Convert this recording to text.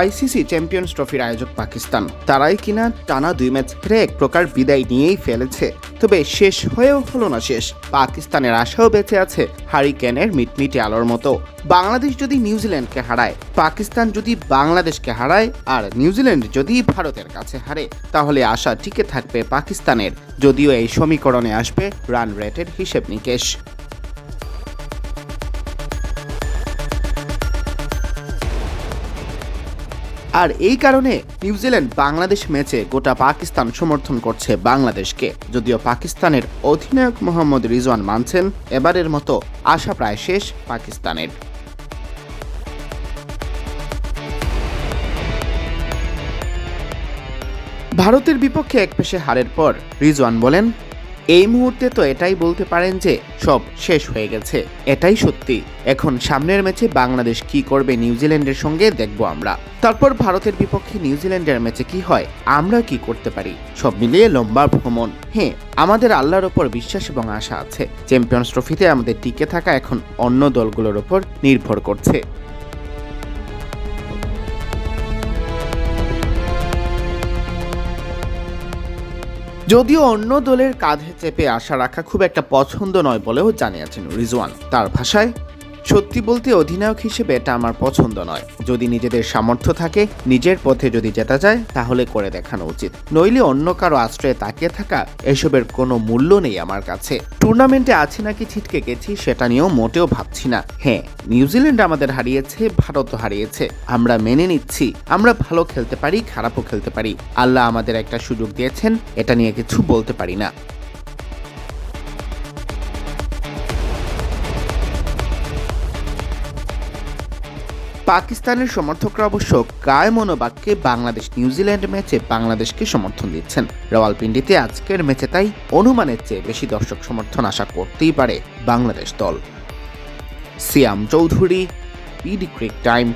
ICC champions ট্রফির আয়োজক পাকিস্তান। তারাই কিনা টানা দুই ম্যাচ হেরে এক প্রকার বিদায় নিয়েই ফেলেছে। তবে শেষ হয়েও হলো না শেষ। পাকিস্তানের আশাও বেঁচে আছে হারিকেনের মিটমিটে আলোর মতো। বাংলাদেশ যদি নিউজিল্যান্ডকে হারায়, পাকিস্তান যদি বাংলাদেশকে হারায়, আর নিউজিল্যান্ড যদি ভারতের কাছে হারে, তাহলে আশা টিকে থাকবে পাকিস্তানের। যদিও এই সমীকরণে আসবে রান রেটের হিসেব নিকেশ। আর এই কারণে নিউজিল্যান্ড বাংলাদেশ ম্যাচে গোটা পাকিস্তান সমর্থন করছে বাংলাদেশকে। যদিও পাকিস্তানের অধিনায়ক মোহাম্মদ রিজওয়ান মানছেন, এবারের মতো আশা প্রায় শেষ পাকিস্তানের। ভারতের বিপক্ষে এক পেশে হারের পর রিজওয়ান বলেন এই মুহূর্তে তো এটাই বলতে পারেন যে সব শেষ হয়ে গেছে। এটাই সত্যি। এখন সামনের ম্যাচে বাংলাদেশ কি করবে নিউজিল্যান্ডের সঙ্গে দেখব আমরা। তারপর ভারতের বিপক্ষে নিউজিল্যান্ডের ম্যাচে কি হয়, আমরা কি করতে পারি? সব মিলিয়ে লম্বা ভ্রমণ। হ্যাঁ আমাদের আল্লাহর ওপর বিশ্বাস এবং আশা আছে। চ্যাম্পিয়ন্স ট্রফিতে আমাদের টিকে থাকা এখন অন্য দলগুলোর ওপর নির্ভর করছে। যদিও অন্য দলের কাঁধে চেপে আশা রাখা খুব একটা পছন্দ নয় বলেও জানিয়েছেন রিজওয়ান। তার ভাষায় সত্যি বলতে অধিনায়ক হিসেবে এটা আমার পছন্দ নয়। যদি নিজেদের সামর্থ্য থাকে, নিজের পথে যদি জেতা যায়, তাহলে করে দেখানো উচিত। নইলে অন্য কারও আশ্রয়ে তাকিয়ে থাকা এসবের কোনো মূল্য নেই আমার কাছে। টুর্নামেন্টে আছে নাকি ছিটকে গেছি, সেটা নিয়েও মোটেও ভাবছি না। হ্যাঁ নিউজিল্যান্ড আমাদের হারিয়েছে ভারতও হারিয়েছে। আমরা মেনে নিচ্ছি। আমরা ভালো খেলতে পারি, খারাপও খেলতে পারি। আল্লাহ আমাদের একটা সুযোগ দিয়েছেন, এটা নিয়ে কিছু বলতে পারি না। পাকিস্তানের সমর্থকরা অবশ্য কায় মনোবাক্যে বাংলাদেশ নিউজিল্যান্ড ম্যাচে বাংলাদেশকে সমর্থন দিচ্ছেন। রওয়ালপিন্ডিতে আজকের ম্যাচে তাই অনুমানের চেয়ে বেশি দর্শক সমর্থন আশা করতেই পারে বাংলাদেশ দল। Siam Chowdhury, P D crick time.